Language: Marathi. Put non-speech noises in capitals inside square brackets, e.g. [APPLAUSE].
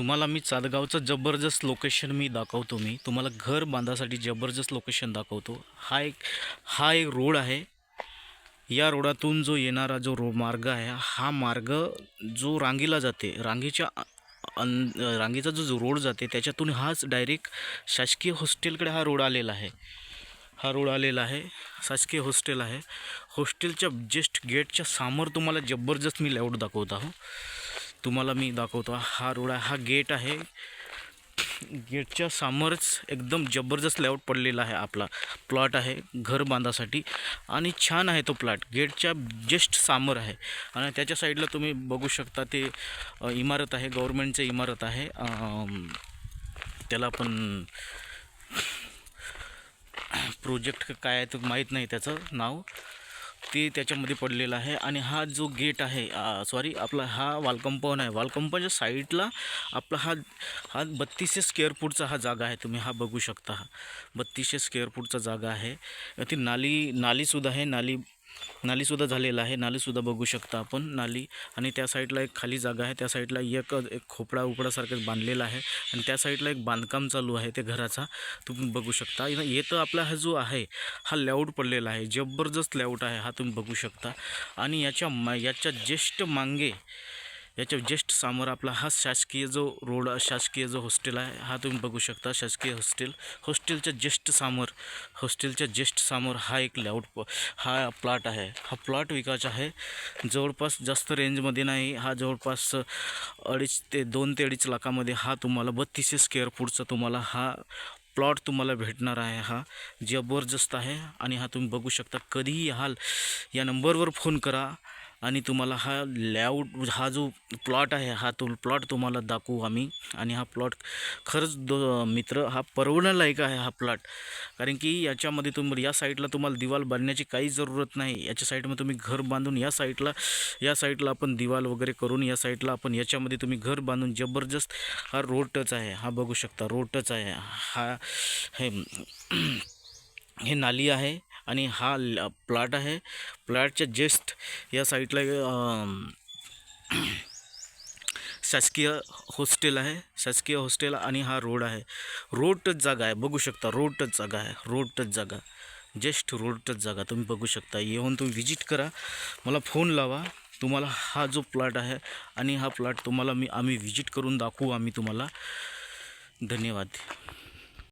तुम्हाला मी चादगावचं जबरदस्त लोकेशन मी दाखवतो मी. तुम्हाला घर बांधासाठी जबरदस्त लोकेशन दाखवतो. हा एक हा एक रोड आहे. या रोडातून जो येणारा जो रो मार्ग आहे हा मार्ग जो रांगीला जाते रांगीच्या अन रांगेचा जो जो रोड जाते त्याच्यातून हाच डायरेक्ट शासकीय हॉस्टेलकडे हा रोड आलेला आहे. हा रोड आलेला आहे शासकीय हॉस्टेल आहे. हॉस्टेलच्या जस्ट गेटच्या समोर तुम्हाला जबरदस्त मी लेआउट दाखवत आहो. तुम्हाला मी दाखवतो. हा रोड आहे हा गेट आहे. गेटच्या समोरच एकदम जबरदस्त लेआउट पडलेला आहे आपला. प्लॉट आहे घर बांधासाठी. आणि छान आहे तो प्लॉट. गेटच्या जस्ट समोर आहे. आणि त्याच्या साईडला तुम्ही बघू शकता ते इमारत आहे गव्हर्मेंटचं इमारत आहे. त्याला पण प्रोजेक्ट काय आहे तर माहीत नाही त्याचं नाव. ते त्याच्यामध्ये पडलेलं आहे आणि हा जो गेट आहे सॉरी आपला हा वाल कंपाऊंड आहे. वाल कंपाऊंडच्या साईडला आपला हा हा बत्तीसशे स्क्वेअर फूटचा हा जागा आहे. तुम्ही हा बघू शकता. हा बत्तीसशे स्क्वेअर फूटचा जागा आहे. ती नाली नालीसुद्धा आहे. नाली नालीसुद्धा झालेला आहे. नालीसुद्धा बघू शकता आपण. नाली आणि त्या साईडला एक खाली जागा आहे. त्या साईडला एक एक खोपडा उपडासारखं बांधलेला आहे आणि त्या साईडला एक बांधकाम चालू आहे ते घराचा. तुम्ही बघू शकता. इथं येतं आपला हा जो आहे हा लेआउट पडलेला आहे. जबरदस्त लेआउट आहे हा तुम्ही बघू शकता. आणि याच्या मा याच्या ज्येष्ठ मांगे याच्या जस्ट समोर आपला हा शासकीय जो रोड शासकीय जो हॉस्टेल आहे हा तुम्ही बघू शकता शासकीय हॉस्टेल हॉस्टेलच्या जस्ट समोर हॉस्टेलच्या जस्ट समोर हा एक लेआउट हा प्लॉट आहे. हा प्लॉट विकायचा आहे. जवळपास जास्त रेंजमध्ये नाही हा जवळपास अडीच ते दोन ते अडीच लाखामध्ये हा तुम्हाला बत्तीसशे स्क्वेअर फूटचा तुम्हाला हा प्लॉट तुम्हाला भेटणार आहे हा. जबरदस्त आहे आणि हा तुम्ही बघू शकता कधीही हाल या नंबरवर फोन करा. आणि तुम्हाला हा लेआउट हा जो प्लॉट आहे हा तो प्लॉट तुम्हाला दाखवू आम्ही. आणि हा प्लॉट खरंच दो मित्र हा परवडण्यालायक आहे हा प्लॉट कारण की याच्यामध्ये तुम्ही या साईडला तुम्हाला दिवाल बांधण्याची काही जरूरत नाही. याच्या साईडमध्ये तुम्ही घर बांधून या साईडला या साईडला आपण दिवाल वगैरे करून या साईडला आपण याच्यामध्ये तुम्ही घर बांधून जबरदस्त हा रोड टच आहे. हा बघू शकता रोड टच आहे. हा हे [CLEARS THROAT] हे नाली आहे. आणि हा ल- प्लॉट आहे. प्लॉटच्या जस्ट या साईडला शासकीय हॉस्टेल आहे. शासकीय हॉस्टेल आणि हा रोड आहे. रोडच जागा आहे. बघू शकता रोडच जागा आहे. रोडच जागा. जस्ट रोडच जागा. तुम्ही बघू शकता. येऊन तुम्ही व्हिजिट करा. मला फोन लावा. तुम्हाला हा जो प्लॉट आहे आणि हा प्लॉट तुम्हाला मी आम्ही व्हिजिट करून दाखवू आम्ही तुम्हाला. धन्यवाद.